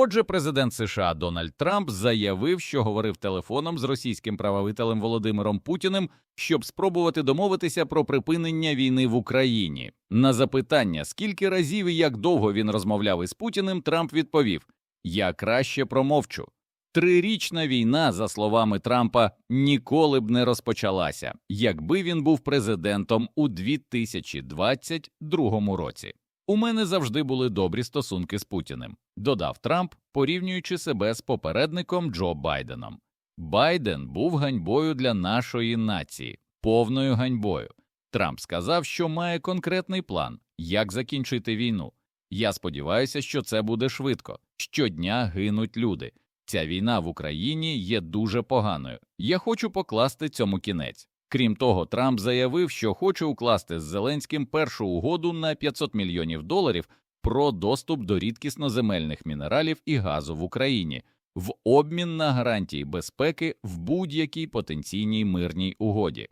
Отже, президент США Дональд Трамп заявив, що говорив телефоном з російським правовителем Володимиром Путіним, щоб спробувати домовитися про припинення війни в Україні. На запитання, скільки разів і як довго він розмовляв із Путіним, Трамп відповів: Я краще промовчу. Трирічна війна, за словами Трампа, ніколи б не розпочалася, якби він був президентом у 2022 році. У мене завжди були добрі стосунки з Путіним, додав Трамп, порівнюючи себе з попередником Джо Байденом. Байден був ганьбою для нашої нації, повною ганьбою. Трамп сказав, що має конкретний план, як закінчити війну. Я сподіваюся, що це буде швидко. Щодня гинуть люди. Ця війна в Україні є дуже поганою. Я хочу покласти цьому кінець. Крім того, Трамп заявив, що хоче укласти з Зеленським першу угоду на 500 мільйонів доларів про доступ до рідкісноземельних мінералів і газу в Україні в обмін на гарантії безпеки в будь-якій потенційній мирній угоді.